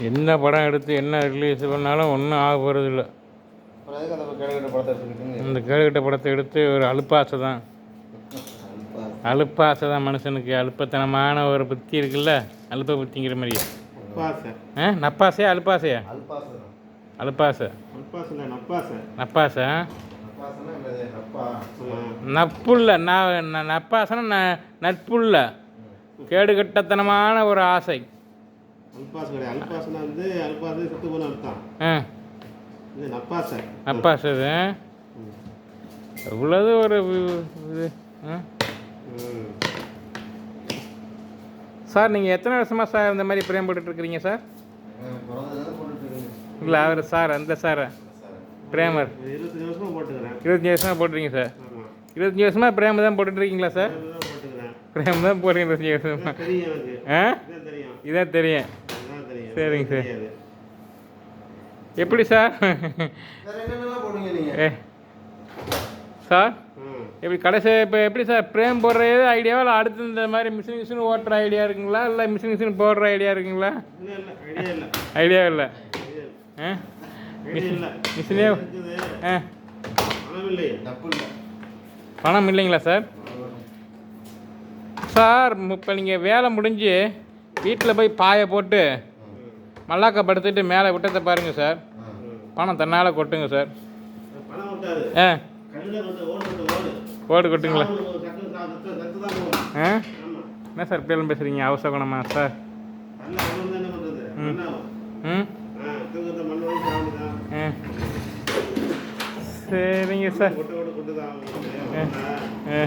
என்ன படம் எடுத்து என்ன ரிலீஸ் பண்ணாலும் ஒன்றும் ஆக போகிறது இல்லை. அப்புறம் எதுக்கு அந்த கேடுகட்ட படத்தை எடுத்துக்கிட்டீங்க? இந்த கேடுகட்ட படத்தை எடுத்து ஒரு அலுப்பாசை தான். அலுப்பாசை தான் மனுஷனுக்கு. அலுப்பத்தனமான ஒரு புத்தி இருக்குல்ல? அலுப்ப புத்திங்கிற மாதிரி நப்பாசை ஆ? நப்பாசையா? அலுப்பாசையா அல்பாசனம் அலுப்பாசை நப்பாசை இல்லை நப்பாசை. நப்பாசை அப்பாசனா என்னது? அப்பா நப்புள்ள நான் ந- நப்பாசனா நட்புள்ள கேடுகட்டத்தனமான ஒரு ஆசை. அல்பாசை கிடையாது. அல்பாசனா வந்து அல்பாசை செத்து போன அர்த்தம். ஆ. இது நப்பாசை. இது ம். இவ்வளவு ஒரு இது. சார் நீங்கள் எத்தனை வருஷமாக சார் இந்த மாதிரி பிரேம் போட்டுட்ருக்கிறீங்க சார்? இல்லை அவர் சார் அந்த சார். பிரேமர். இருபத்தஞ்சு வருஷமா போட்டுக்கிறேன். இருபத்தஞ்சி வருஷமா போட்டுருக்கீங்க சார். இருபத்தஞ்சி வருஷமா பிரேம் தான் போட்டுட்ருக்கீங்களா சார்? பிரேம் தான் போடுறீங்க எனக்கு. ஆ? இதான் தெரியும். சரிங்க சார். எப்படி சார்? ஏ சார்? ம். எப்படி கடைசி இப்போ எப்படி சார்? பிரேம் போடுறது ஐடியாவா இல்லை அடுத்து இந்த மாதிரி மிஷின் மிஷின் ஓட்டுற ஐடியா இருக்குங்களா? இல்லை மிஷின் மிஷின் போடுற ஐடியா இருக்குங்களா? இல்லை இல்லை. ஐடியா இல்லை. ஐடியா இல்லை. ஐடியா இல்லை. ஆ? மிஷினே ஆ. பணம் இல்லைங்களா சார்? சார் இப்போ நீங்கள் வேலை முடிஞ்சு வீட்டில் போய் பாயை போட்டு மல்லாக்கா படுத்துட்டு மேலே விட்டத்தை பாருங்கள் சார். பணம் தன்னால் கொட்டுங்க சார். ஆ. ஓடு கொட்டுங்களா? ஆ? என்ன சார் இப்படியெல்லாம் பேசுகிறீங்க அவசகுணமா சார்? ம். ம். சரிங்க சார். ஆ. ஆ.